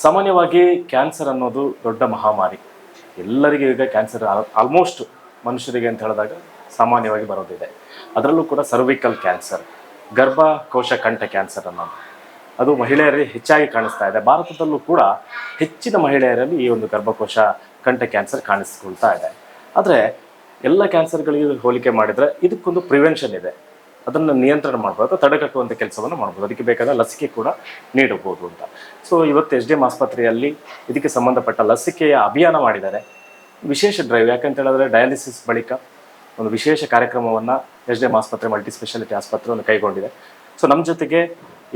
ಸಾಮಾನ್ಯವಾಗಿ ಕ್ಯಾನ್ಸರ್ ಅನ್ನೋದು ದೊಡ್ಡ ಮಹಾಮಾರಿ. ಎಲ್ಲರಿಗೂ ಈಗ ಕ್ಯಾನ್ಸರ್ ಆಲ್ಮೋಸ್ಟ್ ಮನುಷ್ಯರಿಗೆ ಅಂತ ಹೇಳಿದಾಗ ಸಾಮಾನ್ಯವಾಗಿ ಬರೋದಿದೆ. ಅದರಲ್ಲೂ ಕೂಡ ಸರ್ವಿಕಲ್ ಕ್ಯಾನ್ಸರ್ ಗರ್ಭಕೋಶ ಕಂಠ ಕ್ಯಾನ್ಸರ್ ಅನ್ನೋದು. ಅದು ಮಹಿಳೆಯರಲ್ಲಿ ಹೆಚ್ಚಾಗಿ ಕಾಣಿಸ್ತಾ ಇದೆ. ಭಾರತದಲ್ಲೂ ಕೂಡ ಹೆಚ್ಚಿನ ಮಹಿಳೆಯರಲ್ಲಿ ಈ ಒಂದು ಗರ್ಭಕೋಶ ಕಂಠ ಕ್ಯಾನ್ಸರ್ ಕಾಣಿಸ್ಕೊಳ್ತಾ ಇದೆ. ಆದರೆ ಎಲ್ಲ ಕ್ಯಾನ್ಸರ್ಗಳಿಗೆ ಹೋಲಿಕೆ ಮಾಡಿದರೆ ಇದಕ್ಕೊಂದು ಪ್ರಿವೆನ್ಷನ್ ಇದೆ. ಅದನ್ನು ನಿಯಂತ್ರಣ ಮಾಡ್ಬೋದು ಅಥವಾ ತಡೆಗಟ್ಟುವಂಥ ಕೆಲಸವನ್ನು ಮಾಡ್ಬೋದು. ಅದಕ್ಕೆ ಬೇಕಾದ ಲಸಿಕೆ ಕೂಡ ನೀಡಬಹುದು ಅಂತ. ಸೊ ಇವತ್ತು ಎಸ್ ಡಿ ಎಂ ಆಸ್ಪತ್ರೆಯಲ್ಲಿ ಇದಕ್ಕೆ ಸಂಬಂಧಪಟ್ಟ ಲಸಿಕೆಯ ಅಭಿಯಾನ ಮಾಡಿದ್ದಾರೆ. ವಿಶೇಷ ಡ್ರೈವ್ ಯಾಕಂತ ಹೇಳಿದ್ರೆ ಡಯಾಲಿಸಿಸ್ ಬಳಿಕ ಒಂದು ವಿಶೇಷ ಕಾರ್ಯಕ್ರಮವನ್ನು ಎಸ್ ಡಿ ಆಸ್ಪತ್ರೆ ಮಲ್ಟಿ ಸ್ಪೆಷಾಲಿಟಿ ಆಸ್ಪತ್ರೆಯನ್ನು ಕೈಗೊಂಡಿದೆ. ಸೊ ನಮ್ಮ ಜೊತೆಗೆ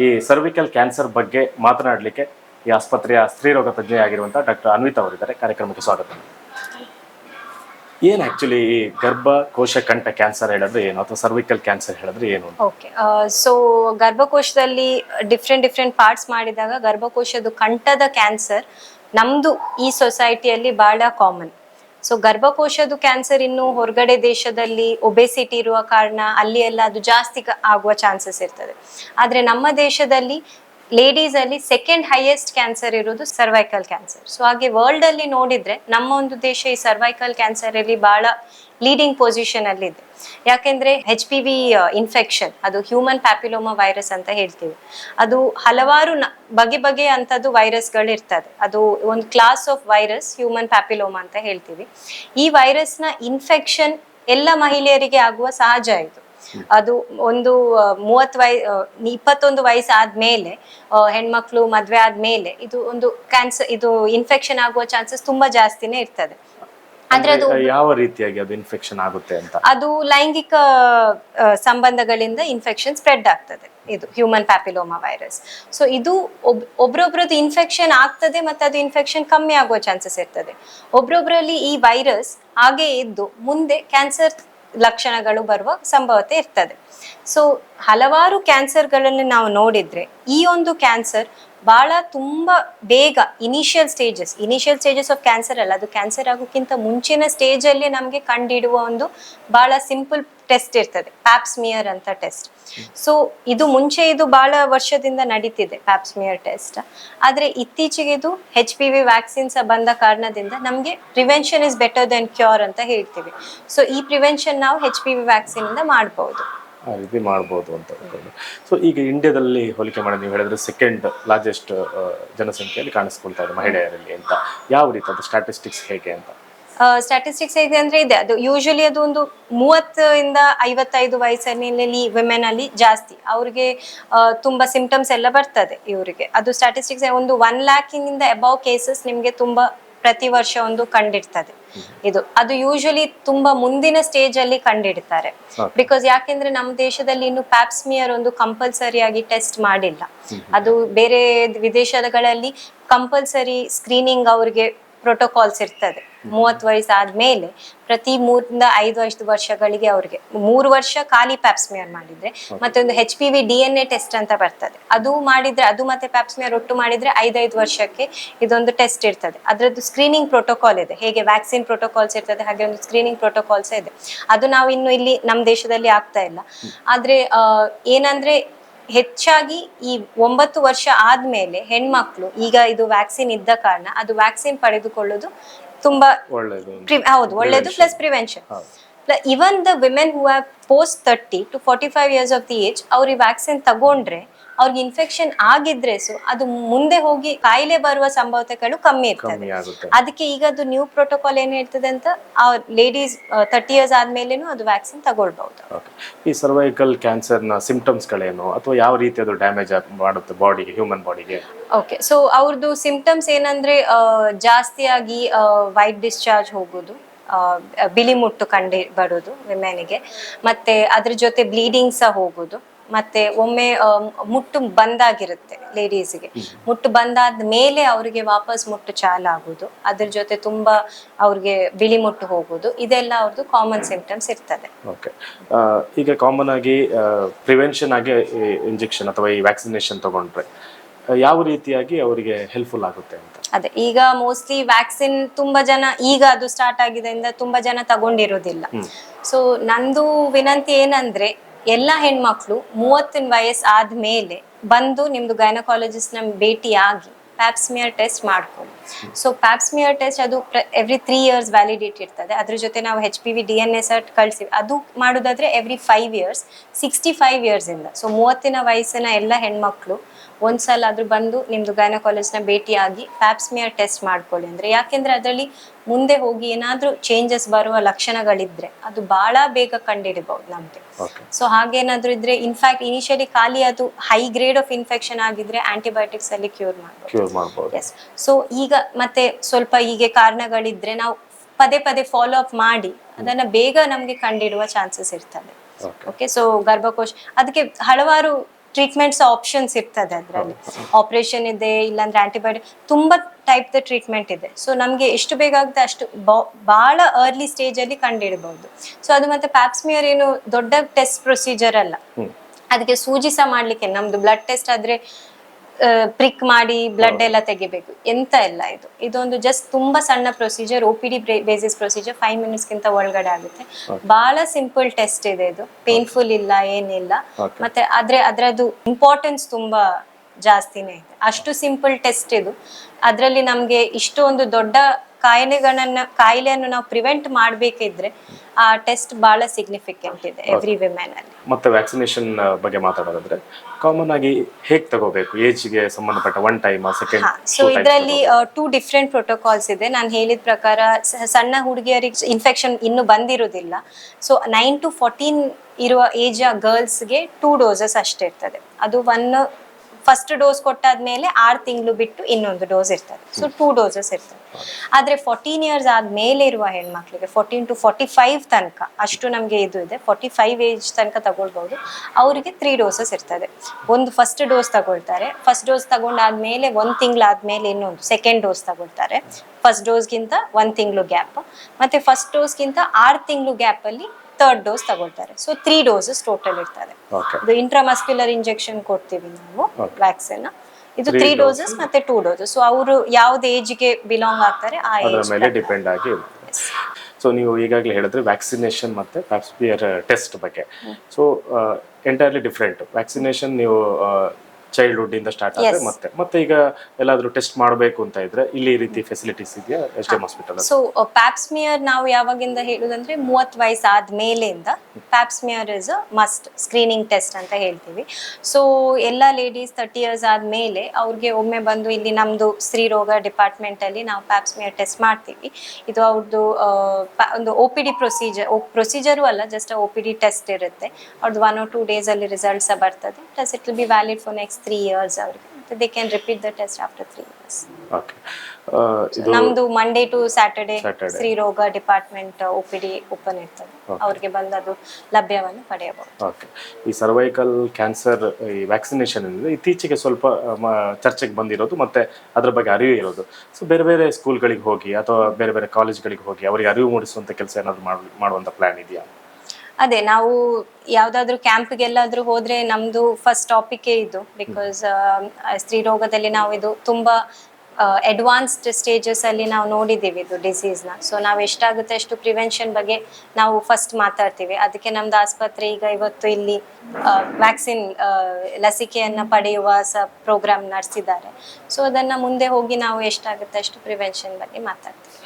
ಈ ಸರ್ವಿಕಲ್ ಕ್ಯಾನ್ಸರ್ ಬಗ್ಗೆ ಮಾತನಾಡಲಿಕ್ಕೆ ಈ ಆಸ್ಪತ್ರೆಯ ಸ್ತ್ರೀರೋಗ ತಜ್ಞೆ ಆಗಿರುವಂಥ ಡಾಕ್ಟರ್ ಅನ್ವಿತಾ ಅವರಿದ್ದಾರೆ. ಕಾರ್ಯಕ್ರಮಕ್ಕೆ ಸ್ವಾಗತ. ಏನು ಆಕ್ಚುಲಿ ಗರ್ಭಕೋಶ ಕಂಠ ಕ್ಯಾನ್ಸರ್ ಹೇಳಿದ್ರೆ ಏನು? ಅಥವಾ ಸರ್ವಿಕಲ್ ಕ್ಯಾನ್ಸರ್ ಹೇಳಿದ್ರೆ ಏನು ಓಕೆ ಸೊ ಗರ್ಭಕೋಶದಲ್ಲಿ ಡಿಫ್ರೆಂಟ್ ಡಿಫ್ರೆಂಟ್ ಪಾರ್ಟ್ಸ್ ಮಾಡಿದಾಗ ಗರ್ಭಕೋಶದ ಕಂಠದ ಕ್ಯಾನ್ಸರ್ ನಮ್ದು ಈ ಸೊಸೈಟಿಯಲ್ಲಿ ಬಹಳ ಕಾಮನ್ ಸೊ ಗರ್ಭಕೋಶದ ಕ್ಯಾನ್ಸರ್ ಇನ್ನು ಹೊರಗಡೆ ದೇಶದಲ್ಲಿ ಒಬೆಸಿಟಿ ಇರುವ ಕಾರಣ ಅಲ್ಲಿ ಎಲ್ಲ ಅದು ಜಾಸ್ತಿ ಆಗುವ ಚಾನ್ಸಸ್ ಇರ್ತದೆ. ಆದ್ರೆ ನಮ್ಮ ದೇಶದಲ್ಲಿ ಲೇಡೀಸ್ ಅಲ್ಲಿ ಸೆಕೆಂಡ್ ಹೈಯೆಸ್ಟ್ ಕ್ಯಾನ್ಸರ್ ಇರೋದು ಸರ್ವೈಕಲ್ ಕ್ಯಾನ್ಸರ್ ಸೊ ಹಾಗೆ ವರ್ಲ್ಡ್ ಅಲ್ಲಿ ನೋಡಿದ್ರೆ ನಮ್ಮ ಒಂದು ದೇಶ ಈ ಸರ್ವೈಕಲ್ ಕ್ಯಾನ್ಸರ್ ಅಲ್ಲಿ ಬಹಳ ಲೀಡಿಂಗ್ ಪೊಸಿಷನ್ ಅಲ್ಲಿ ಇದೆ. ಯಾಕೆಂದ್ರೆ ಹೆಚ್ ಪಿ ವಿ ಇನ್ಫೆಕ್ಷನ್ ಅದು ಹ್ಯೂಮನ್ ಪ್ಯಾಪಿಲೋಮಾ ವೈರಸ್ ಅಂತ ಹೇಳ್ತೀವಿ. ಅದು ಹಲವಾರು ಬಗೆ ಬಗೆ ಅಂತದ್ದು ವೈರಸ್ಗಳು ಇರ್ತದೆ ಅದು ಒಂದು class of virus human papilloma ಅಂತ ಹೇಳ್ತೀವಿ. ಈ ವೈರಸ್ನ ಇನ್ಫೆಕ್ಷನ್ ಎಲ್ಲ ಮಹಿಳೆಯರಿಗೆ ಆಗುವ ಸಹಜ ಇದು. ಅದು ಒಂದು ಮೂವತ್ತು ವಯ ಇಪ್ಪತ್ತೊಂದು ವಯಸ್ಸು ಆದ್ಮೇಲೆ ಹೆಣ್ಮಕ್ಳು ಮದ್ವೆ ಆದ್ಮೇಲೆ ಇದು ಒಂದು ಕ್ಯಾನ್ಸರ್ ಇದು ಇನ್ಫೆಕ್ಷನ್ ಆಗುವ ಚಾನ್ಸಸ್ ತುಂಬಾ ಜಾಸ್ತಿನೇ ಇರ್ತದೆ. ಅಂದ್ರೆ ಅದು ಯಾವ ರೀತಿಯಾಗಿ ಅದು ಇನ್ಫೆಕ್ಷನ್ ಆಗುತ್ತೆ ಅಂತ? ಅದು ಲೈಂಗಿಕ ಸಂಬಂಧಗಳಿಂದ ಇನ್ಫೆಕ್ಷನ್ ಸ್ಪ್ರೆಡ್ ಆಗ್ತದೆ. ಇದು ಹ್ಯೂಮನ್ ಪ್ಯಾಪಿಲೋಮಾ ವೈರಸ್ ಸೊ ಇದು ಒಬ್ ಒಬ್ರೊಬ್ರದ್ದು ಇನ್ಫೆಕ್ಷನ್ ಆಗ್ತದೆ ಮತ್ತೆ ಅದು ಇನ್ಫೆಕ್ಷನ್ ಕಮ್ಮಿ ಆಗುವ ಚಾನ್ಸಸ್ ಇರ್ತದೆ. ಒಬ್ರೊಬ್ರಲ್ಲಿ ಈ ವೈರಸ್ ಹಾಗೆ ಇದ್ದು ಮುಂದೆ ಕ್ಯಾನ್ಸರ್ ಲಕ್ಷಣಗಳು ಬರುವ ಸಂಭವತೆ ಇರ್ತದೆ. ಸೊ ಹಲವಾರು ಕ್ಯಾನ್ಸರ್ಗಳಲ್ಲಿ ನಾವು ನೋಡಿದ್ರೆ ಈ ಒಂದು ಕ್ಯಾನ್ಸರ್ ಬಹಳ ತುಂಬಾ ಬೇಗ initial stages initial stages of cancer ಅಲ್ಲ, ಅದು ಕ್ಯಾನ್ಸರ್ ಆಗೋಕ್ಕಿಂತ ಮುಂಚಿನ ಸ್ಟೇಜ್ ಅಲ್ಲಿ ನಮಗೆ ಕಂಡಿಡುವ ಒಂದು ಬಹಳ ಸಿಂಪಲ್ ಟೆಸ್ಟ್ ಇರ್ತದೆ ಪ್ಯಾಪ್ಸ್ಮಿಯರ್ ಅಂತ ಟೆಸ್ಟ್ ಸೊ ಇದು ಮುಂಚೆ ಇದು ಬಹಳ ವರ್ಷದಿಂದ ನಡೀತಿದೆ ಪ್ಯಾಪ್ಸ್ಮಿಯರ್ ಟೆಸ್ಟ್ ಆದ್ರೆ ಇತ್ತೀಚೆಗೆ ಇದು ಹೆಚ್ ಪಿ ವಿ ವ್ಯಾಕ್ಸಿನ್ಸ್ ಬಂದ ಕಾರಣದಿಂದ ನಮಗೆ prevention is better than cure ಅಂತ ಹೇಳ್ತೀವಿ. ಸೊ ಈ ಪ್ರಿವೆನ್ಷನ್ ನಾವು ಹೆಚ್ ಪಿ ವಿ ವ್ಯಾಕ್ಸಿನ್ ಇಂದ ಮಾಡಬಹುದು ಆ ರೀತಿ ಮಾಡ್ಬೋದು ಅಂತ ಸೊ ಈಗ ಇಂಡಿಯಾದಲ್ಲಿ ಹೋಲಿಕೆ ಮಾಡಿ ನೀವು ಹೇಳಿದ್ರೆ ಸೆಕೆಂಡ್ ಲಾರ್ಜೆಸ್ಟ್ ಜನಸಂಖ್ಯೆಯಲ್ಲಿ ಕಾಣಿಸ್ಕೊಳ್ತಾ ಇದೆ ಮಹಿಳೆಯರಲ್ಲಿ ಅಂತ. ಯಾವ ರೀತಿ ಅದು ಸ್ಟ್ಯಾಟಿಸ್ಟಿಕ್ಸ್ ಹೇಗೆ ಅಂತ? ಸ್ಟ್ಯಾಟಿಸ್ಟಿಕ್ಸ್ ಹೇಗೆ ಅಂದ್ರೆ ಇದೆ. ಅದು ಯೂಶಲಿ ಅದು ಒಂದು ಮೂವತ್ತರಿಂದ ಐವತ್ತೈದು ವಯಸ್ಸಿನಲ್ಲಿ ವಿಮೆನ್ ಅಲ್ಲಿ ಜಾಸ್ತಿ. ಅವ್ರಿಗೆ ತುಂಬಾ ಸಿಂಪ್ಟಮ್ಸ್ ಎಲ್ಲ ಬರ್ತದೆ ಇವರಿಗೆ. ಅದು ಸ್ಟಾಟಿಸ್ಟಿಕ್ಸ್ ಒಂದು ಒನ್ ಲ್ಯಾಕಿನಿಂದ ಅಬೌವ್ ಕೇಸಸ್ ನಿಮಗೆ ತುಂಬಾ ಪ್ರತಿ ವರ್ಷ ಒಂದು ಕಂಡಿಡ್ತದೆ ಇದು ಅದು ಯೂಶಲಿ ತುಂಬಾ ಮುಂದಿನ ಸ್ಟೇಜ್ ಅಲ್ಲಿ ಕಂಡಿಡ್ತಾರೆ. ಬಿಕಾಸ್ ಯಾಕೆಂದ್ರೆ ನಮ್ಮ ದೇಶದಲ್ಲಿ ಇನ್ನು ಪ್ಯಾಪ್ಸ್ಮಿಯರ್ ಒಂದು ಕಂಪಲ್ಸರಿ ಆಗಿ ಟೆಸ್ಟ್ ಮಾಡಿಲ್ಲ. ಅದು ಬೇರೆ ವಿದೇಶಗಳಲ್ಲಿ ಕಂಪಲ್ಸರಿ ಸ್ಕ್ರೀನಿಂಗ್ ಅವ್ರಿಗೆ ಪ್ರೋಟೋಕಾಲ್ಸ್ ಇರ್ತದೆ. ಮೂವತ್ತು ವಯಸ್ಸು ಆದ್ಮೇಲೆ ಪ್ರತಿ ಮೂರಿಂದ ಐದು ಐದು ವರ್ಷಗಳಿಗೆ ಅವ್ರಿಗೆ ಮೂರು ವರ್ಷ ಖಾಲಿ ಪ್ಯಾಪ್ಸ್ಮಿಯರ್ ಮಾಡಿದ್ರೆ ಮತ್ತೆ ಒಂದು H P V D N A test ಅಂತ ಬರ್ತದೆ. ಅದು ಮಾಡಿದ್ರೆ ಅದು ಮತ್ತೆ ಪ್ಯಾಪ್ಸ್ಮಿಯರ್ ಒಟ್ಟು ಮಾಡಿದ್ರೆ ಐದೈದು ವರ್ಷಕ್ಕೆ ಇದೊಂದು ಟೆಸ್ಟ್ ಇರ್ತದೆ. ಅದರದ್ದು ಸ್ಕ್ರೀನಿಂಗ್ ಪ್ರೋಟೋಕಾಲ್ ಇದೆ. ಹೇಗೆ ವ್ಯಾಕ್ಸಿನ್ ಪ್ರೋಟೋಕಾಲ್ಸ್ ಇರ್ತದೆ ಹಾಗೆ ಒಂದು ಸ್ಕ್ರೀನಿಂಗ್ ಪ್ರೋಟೋಕಾಲ್ಸ್ ಇದೆ. ಅದು ನಾವು ಇನ್ನು ಇಲ್ಲಿ ನಮ್ಮ ದೇಶದಲ್ಲಿ ಆಗ್ತಾ ಇಲ್ಲ. ಆದ್ರೆ ಏನಂದ್ರೆ ಹೆಚ್ಚಾಗಿ ಈ ಒಂಬತ್ತು ವರ್ಷ ಆದ್ಮೇಲೆ ಹೆಣ್ಮಕ್ಳು ಈಗ ಇದು ವ್ಯಾಕ್ಸಿನ್ ಇದ್ದ ಕಾರಣ ಅದು ವ್ಯಾಕ್ಸಿನ್ ಪಡೆದುಕೊಳ್ಳೋದು ತುಂಬಾ. ಹೌದು ಒಳ್ಳೇದು plus prevention. Even the women who have post thirty to forty five years of the age ಅವ್ರು ಈ ವ್ಯಾಕ್ಸಿನ್ ತಗೊಂಡ್ರೆ ಅವ್ರಿಗೆ ಇನ್ಫೆಕ್ಷನ್ ಆಗಿದ್ರೆ ಸೊ ಅದು ಮುಂದೆ ಹೋಗಿ ಕಾಯಿಲೆ ಬರುವ ಸಂಭವತೆಗಳು ಕಮ್ಮಿ ಇರ್ತದೆ. ಅದಕ್ಕೆ ಈಗ ಅದು ನ್ಯೂ ಪ್ರೋಟೋಕಾಲ್ ಏನ್ ಹೇಳ್ತದೆ ಅಂತ ಆ ಲೇಡೀಸ್ ತರ್ಟಿ ಇಯರ್ಸ್ ಆದ್ಮೇಲೆನೂ ಅದು ವ್ಯಾಕ್ಸಿನ್ ತಗೊಳ್ಬಹುದು. ಈ ಸರ್ವೈಕಲ್ ಸಿಂಪ್ಟಮ್ಸ್ ಗಳೇನೋ? ಅಥವಾ ಯಾವ ರೀತಿ ಅದು ಡ್ಯಾಮೇಜ್ ಮಾಡುತ್ತೆ ಬಾಡಿಗೆ ಹ್ಯೂಮನ್ ಬಾಡಿಗೆ ಓಕೆ ಸೊ ಅವ್ರದ್ದು ಸಿಂಪ್ಟಮ್ಸ್ ಏನಂದ್ರೆ ಜಾಸ್ತಿಯಾಗಿ ವೈಟ್ ಡಿಸ್ಚಾರ್ಜ್ ಹೋಗೋದು ಬಿಳಿ ಮುಟ್ಟು ಕಂಡು ಬರೋದು ವಿಮೆನಿಗೆ ಮತ್ತೆ ಅದ್ರ ಜೊತೆ ಬ್ಲೀಡಿಂಗ್ ಸಹ ಹೋಗೋದು. ಮತ್ತೆ ಒಮ್ಮೆ ಮುಟ್ಟು ಬಂದಾಗಿರುತ್ತೆ ಲೇಡೀಸ್ಗೆ. ಮುಟ್ಟು ಬಂದಾದ ಮೇಲೆ ಅವರಿಗೆ ವಾಪಸ್ ಮುಟ್ಟು ಚಾಲಾಗೋದು ಅದ್ರ ಜೊತೆ ತುಂಬಾ ಅವ್ರಿಗೆ ಬಿಳಿ ಮುಟ್ಟು ಹೋಗೋದು ಇದೆಲ್ಲ ಅವ್ರದ್ದು ಕಾಮನ್ ಸಿಂಪ್ಟಮ್ಸ್ ಇರ್ತದೆ. ಓಕೆ. ಈಗ ಕಾಮನ್ ಆಗಿ ಪ್ರಿವೆನ್ಷನ್ ಆಗಿ ಇಂಜೆಕ್ಷನ್ ಅಥವಾ ಈ ವ್ಯಾಕ್ಸಿನೇಷನ್ ತಗೊಂಡ್ರೆ ಯಾವ ರೀತಿಯಾಗಿ ಅವರಿಗೆ ಹೆಲ್ಪ್ಫುಲ್ ಆಗುತ್ತೆ ಅಂತ? ಅದೇ ಈಗ ಮೋಸ್ಟ್ಲಿ ವ್ಯಾಕ್ಸಿನ್ ತುಂಬಾ ಜನ ಈಗ ಅದು ಸ್ಟಾರ್ಟ್ ಆಗಿದೆ ಇಂದ ತುಂಬಾ ಜನ ತಗೊಂಡಿರೋದಿಲ್ಲ. ಸೊ ನಂದು ವಿನಂತಿ ಏನಂದ್ರೆ ಎಲ್ಲ ಹೆಣ್ಮಕ್ಳು ಮೂವತ್ತಿನ ವಯಸ್ಸು ಆದ್ಮೇಲೆ ಬಂದು ನಿಮ್ದು ಗೈನಕಾಲಜಿಸ್ಟ್ನ ಭೇಟಿ ಆಗಿ ಪ್ಯಾಪ್ಸ್ಮಿಯರ್ ಟೆಸ್ಟ್ ಮಾಡ್ಕೊಳ್ಳಿ ಸೊ ಪ್ಯಾಪ್ಸ್ಮಿಯರ್ ಟೆಸ್ಟ್ ಅದು ಎವ್ರಿ ತ್ರೀ ಇಯರ್ಸ್ ವ್ಯಾಲಿಡಿಟಿ ಇರ್ತದೆ. ಅದ್ರ ಜೊತೆ ನಾವು H P V D N S ಕಳ್ಸಿವಿ. ಅದು ಮಾಡೋದಾದ್ರೆ every five years sixty five years ಇಂದ. ಸೊ ಮೂವತ್ತಿನ ವಯಸ್ಸಿನ ಎಲ್ಲ ಹೆಣ್ಮಕ್ಳು ಒಂದ್ಸಲ ಆದ್ರೂ ಬಂದು ನಿಮ್ದು ಗೈನಕಾಲಜಿನ ಭೇಟಿಯಾಗಿ ಪ್ಯಾಪ್ಸ್ಮಿಯರ್ ಟೆಸ್ಟ್ ಮಾಡ್ಕೊಳ್ಳಿ ಅಂದ್ರೆ. ಯಾಕೆಂದ್ರೆ ಅದರಲ್ಲಿ ಮುಂದೆ ಹೋಗಿ ಏನಾದ್ರೂ ಚೇಂಜಸ್ ಬರುವ ಲಕ್ಷಣಗಳಿದ್ರೆ ಅದು ಬಹಳ ಬೇಗ ಕಂಡಿಡಬಹುದು ನಮ್ಗೆ. ಸೊ ಹಾಗೇನಾದ್ರೂ ಇದ್ರೆ ಇನ್ಫ್ಯಾಕ್ಟ್ ಇನಿಷಿಯಲಿ ಖಾಲಿ ಅದು ಹೈ ಗ್ರೇಡ್ ಆಫ್ ಇನ್ಫೆಕ್ಷನ್ ಆಗಿದ್ರೆ ಆಂಟಿಬಯೋಟಿಕ್ಸ್ ಅಲ್ಲಿ ಕ್ಯೂರ್ ಮಾಡಬಹುದು ಎಸ್ ಸೊ ಈಗ ಮತ್ತೆ ಸ್ವಲ್ಪ ಹೀಗೆ ಕಾರಣಗಳಿದ್ರೆ ನಾವು ಪದೇ ಪದೇ ಫಾಲೋ ಅಪ್ ಮಾಡಿ ಅದನ್ನ ಬೇಗ ನಮ್ಗೆ ಕಂಡಿಡುವ ಚಾನ್ಸಸ್ ಇರ್ತದೆ. ಓಕೆ ಸೊ ಗರ್ಭಕೋಶ ಅದಕ್ಕೆ ಹಲವಾರು ಟ್ರೀಟ್ಮೆಂಟ್ಸ್ ಆಪ್ಷನ್ಸ್ ಇರ್ತದೆ ಅದರಲ್ಲಿ. ಆಪರೇಷನ್ ಇದೆ ಇಲ್ಲಾಂದ್ರೆ ಆಂಟಿಬಯೋಟಿಕ್ ತುಂಬಾ ಟೈಪ್ ದ ಟ್ರೀಟ್ಮೆಂಟ್ ಇದೆ. ಸೊ ನಮಗೆ ಎಷ್ಟು ಬೇಗ ಆಗುತ್ತೆ ಅಷ್ಟು ಬಹಳ ಅರ್ಲಿ ಸ್ಟೇಜ್ ಅಲ್ಲಿ ಕಂಡಿಡಬಹುದು ಸೊ ಅದು ಮತ್ತೆ ಪ್ಯಾಪ್ಸ್ಮಿಯರ್ ಏನು ದೊಡ್ಡ ಟೆಸ್ಟ್ ಪ್ರೊಸೀಜರ್ ಅಲ್ಲ. ಅದಕ್ಕೆ ಸೂಜಿ ಸಹ ಮಾಡ್ಲಿಕ್ಕೆ ನಮ್ದು ಬ್ಲಡ್ ಟೆಸ್ಟ್ ಆದ್ರೆ ಪ್ರಿಕ್ ಮಾಡಿ ಬ್ಲಡ್ ಎಲ್ಲ ತೆಗಿಬೇಕು. ಎಂತ ಎಲ್ಲ ಇದು. ಇದೊಂದು ಜಸ್ಟ್ ತುಂಬಾ ಸಣ್ಣ procedure O P D basis procedure five minutes ಗಿಂತ ಒಳಗಡೆ ಆಗುತ್ತೆ. ಬಹಳ ಸಿಂಪಲ್ ಟೆಸ್ಟ್ ಇದೆ ಇದು. ಪೇನ್ಫುಲ್ ಇಲ್ಲ ಏನಿಲ್ಲ. ಮತ್ತೆ ಆದ್ರೆ ಅದ್ರದ್ದು ಇಂಪಾರ್ಟೆನ್ಸ್ ತುಂಬಾ ಜಾಸ್ತಿನೇ ಇದೆ. ಅಷ್ಟು ಸಿಂಪಲ್ ಟೆಸ್ಟ್ ಇದು. ಅದರಲ್ಲಿ ನಮ್ಗೆ ಇಷ್ಟೊಂದು ದೊಡ್ಡ ಕಾಯಿಲೆಗಳನ್ನ ಕಾಯಿಲೆಯನ್ನು ನಾವು ಪ್ರಿವೆಂಟ್ ಮಾಡಬೇಕಿದ್ರೆ ಆ ಟೆಸ್ಟ್ ಬಹಳ ಸಿಗ್ನಿಫಿಕೆಂಟ್ ಇದೆ ಎವ್ರಿ ವಿಮೆನ್ ಅಲ್ಲಿ. ಮತ್ತೆ ವ್ಯಾಕ್ಸಿನೇಷನ್ ಬಗ್ಗೆ ಮಾತಾಡೋದಾದ್ರೆ ಕಾಮನ್ ಆಗಿ ಹೇಗ್ ತಗೋಬೇಕು? ಏಜ್ಗೆ ಸಂಬಂಧಪಟ್ಟ ಒನ್ ಟೈಮ್ ಸೆಕೆಂಡ್ ಸೊ ಇದರಲ್ಲಿ ಟೂ ಡಿಫ್ರೆಂಟ್ ಪ್ರೋಟೋಕಾಲ್ಸ್ ಇದೆ. ನಾನು ಹೇಳಿದ ಪ್ರಕಾರ ಸಣ್ಣ ಹುಡುಗಿಯರಿಗೆ ಇನ್ಫೆಕ್ಷನ್ ಇನ್ನು ಬಂದಿರೋದಿಲ್ಲ. ಸೊ ನೈನ್ ಟು ಫೋರ್ಟೀನ್ ಇರುವ ಏಜ್ ಗರ್ಲ್ಸ್ಗೆ ಟೂ ಡೋಸಸ್ ಅಷ್ಟೇ ಇರ್ತದೆ. ಅದು ಒನ್ ಫಸ್ಟ್ ಡೋಸ್ ಕೊಟ್ಟಾದ್ಮೇಲೆ ಆರು ತಿಂಗಳು ಬಿಟ್ಟು ಇನ್ನೊಂದು ಡೋಸ್ ಇರ್ತದೆ. ಸೊ ಟೂ ಡೋಸಸ್ ಇರ್ತದೆ. ಆದ್ರೆ ಫೋರ್ಟೀನ್ ಇಯರ್ಸ್ ಆದ್ಮೇಲೆ ಇರುವ ಹೆಣ್ಮಕ್ಳಿಗೆ ಫೋರ್ಟೀನ್ ಟು ಫೋರ್ಟಿ ಫೈವ್ ತನಕ ಅಷ್ಟು ನಮಗೆ ಇದು ಇದೆ. ಫೋರ್ಟಿ ಫೈವ್ ಏಜ್ ತನಕ ತಗೊಳ್ಬಹುದು. ಅವರಿಗೆ ತ್ರೀ ಡೋಸಸ್ ಇರ್ತದೆ. ಒಂದು ಫಸ್ಟ್ ಡೋಸ್ ತಗೊಳ್ತಾರೆ. ಫಸ್ಟ್ ಡೋಸ್ ತಗೊಂಡಾದ್ಮೇಲೆ ಒಂದು ತಿಂಗಳಾದ್ಮೇಲೆ ಇನ್ನೊಂದು ಸೆಕೆಂಡ್ ಡೋಸ್ ತಗೊಳ್ತಾರೆ. ಫಸ್ಟ್ ಡೋಸ್ಗಿಂತ ಒಂದು ತಿಂಗಳು ಗ್ಯಾಪ್ ಮತ್ತೆ ಫಸ್ಟ್ ಡೋಸ್ಗಿಂತ ಆರು ತಿಂಗಳು ಗ್ಯಾಪಲ್ಲಿ ಥರ್ಡ್ ಡೋಸ್ ತಗೊಳ್ತಾರೆ. ಸೊ ತ್ರೀ ಡೋಸಸ್ ಟೋಟಲ್ ಇರ್ತದೆ. ಇಂಟ್ರಾಮಸ್ಕ್ಯುಲರ್ ಇಂಜೆಕ್ಷನ್ ಕೊಡ್ತೀವಿ ನಾವು. ವ್ಯಾಕ್ಸಿನ್ ಇದು ತ್ರೀ ಡೋಸಸ್ ಮತ್ತೆ ಟೂ ಡೋಸಸ್ ಸೊ ಅವರು ಯಾವ್ದು ಏಜ್ಗೆ ಬಿಲಾಂಗ್ ಆಗ್ತಾರೆ ಆ ಅದರ ಏಜ್ ಮೇಲೆ ಡಿಪೆಂಡ್ ಆಗಿ ಸೊ ನೀವು ಈಗಾಗಲೇ ಹೇಳಿದ್ರೆ ವ್ಯಾಕ್ಸಿನೇಷನ್ ಮತ್ತೆ ಪ್ಯಾಪ್ಸ್ಪಿಯರ್ ಟೆಸ್ಟ್ ಬಗ್ಗೆ. ಸೊ ಎಂಟೈರ್ಲಿ ಡಿಫ್ರೆಂಟ್ ವ್ಯಾಕ್ಸಿನೇಷನ್ ನೀವು ಚೈಲ್ಡ್ಹುಡ್ ಇಂದ ಸ್ಟಾರ್ಟ್ ಆದ್ರೆ ಮತ್ತೆ. ಮತ್ತೆ ಈಗ ಎಲ್ಲಾದ್ರೂ ಟೆಸ್ಟ್ ಮಾಡಬೇಕು ಅಂತ ಇದ್ರೆ ಇಲ್ಲಿ ಈ ರೀತಿ ಫೆಸಿಲಿಟೀಸ್ ಇದೆಯಾ S D hospital so pap smear ನಾವು ಯಾವಾಗಿಂದ ಹೇಳುದಂದ್ರೆ ಮೂವತ್ತು ವಯಸ್ಸು ಆದ್ಮೇಲೆಯಿಂದ pap smear is must screening test ಅಂತ ಹೇಳ್ತೀವಿ. ಸೊ ಎಲ್ಲ ಲೇಡೀಸ್ ತರ್ಟಿ ಇಯರ್ಸ್ ಆದ ಮೇಲೆ ಅವ್ರಿಗೆ ಒಮ್ಮೆ ಬಂದು ಇಲ್ಲಿ ನಮ್ದು ಸ್ತ್ರೀರೋಗ ಡಿಪಾರ್ಟ್ಮೆಂಟ್ ಅಲ್ಲಿ ನಾವು ಪ್ಯಾಪ್ಸ್ಮಿಯರ್ ಟೆಸ್ಟ್ ಮಾಡ್ತೀವಿ. ಇದು ಅವ್ರದ್ದು ಒಂದು O P D procedure procedure ಅಲ್ಲ just O P D test ಇರುತ್ತೆ. ಅವ್ರದ್ದು ಒನ್ ಆರ್ ಟೂ ಡೇಸ್ ಅಲ್ಲಿ ರಿಸಲ್ಟ್ಸ್ ಬರ್ತದೆ. Plus it will be valid for next three years ಅವ್ರಿಗೆ ಮತ್ತೆ they can repeat the test after three years okay ನಮ್ದು Monday to Saturday Saturday. ಸ್ತ್ರೀರೋಗ department O P D open ಇರ್ತದೆ. Okay. ಅವ್ರಿಗೆ ಬಂದು ಅದು ಲಭ್ಯವನ್ನು ಪಡೆಯಬಹುದು. ಓಕೆ ಈ ಸರ್ವೈಕಲ್ ಕ್ಯಾನ್ಸರ್ ಈ ವ್ಯಾಕ್ಸಿನೇಷನ್ ಏನಿದೆ ಇತ್ತೀಚೆಗೆ ಸ್ವಲ್ಪ ಆ, ಮ- ಚರ್ಚೆಗೆ ಬಂದಿರೋದು ಮತ್ತೆ ಅದ್ರ ಬಗ್ಗೆ ಅರಿವು ಇರೋದು. ಸೊ ಬೇರೆ ಬೇರೆ ಸ್ಕೂಲ್ಗಳಿಗೆ ಹೋಗಿ ಅಥವಾ ಬೇರೆ ಬೇರೆ ಕಾಲೇಜ್ಗಳಿಗೆ ಹೋಗಿ ಅವರಿಗೆ ಅರಿವು ಮೂಡಿಸುವಂತ ಕೆಲಸ ಏನಾದ್ರು ಮಾಡುವಂಥ ಮಾಡುವಂತ ಪ್ಲಾನ್ ಇದೆಯಾ? ಅದೇ, ನಾವು ಯಾವ್ದಾದ್ರು ಕ್ಯಾಂಪ್ಗೆಲ್ಲಾದ್ರೂ ಹೋದ್ರೆ ನಮ್ದು ಫಸ್ಟ್ ಟಾಪಿಕ್ ಇದು. ಬಿಕಾಸ್ ಸ್ತ್ರೀರೋಗದಲ್ಲಿ ನಾವು ಇದು ತುಂಬಾ ಅಡ್ವಾನ್ಸ್ಡ್ ಸ್ಟೇಜಸ್ ಅಲ್ಲಿ ನಾವು ನೋಡಿದ್ದೀವಿ ಇದು ಡಿಸೀಸ್ನ ಸೊ ನಾವು ಎಷ್ಟಾಗುತ್ತೆ ಅಷ್ಟು ಪ್ರಿವೆನ್ಷನ್ ಬಗ್ಗೆ ನಾವು ಫಸ್ಟ್ ಮಾತಾಡ್ತೀವಿ. ಅದಕ್ಕೆ ನಮ್ದು ಆಸ್ಪತ್ರೆ ಈಗ ಇವತ್ತು ಇಲ್ಲಿ ವ್ಯಾಕ್ಸಿನ್ ಲಸಿಕೆಯನ್ನ ಪಡೆಯುವ ಸ ಪ್ರೋಗ್ರಾಮ್ ನಡೆಸಿದ್ದಾರೆ. ಸೊ ಅದನ್ನ ಮುಂದೆ ಹೋಗಿ ನಾವು ಎಷ್ಟಾಗುತ್ತೆ ಅಷ್ಟು ಪ್ರಿವೆನ್ಷನ್ ಬಗ್ಗೆ ಮಾತಾಡ್ತೀವಿ.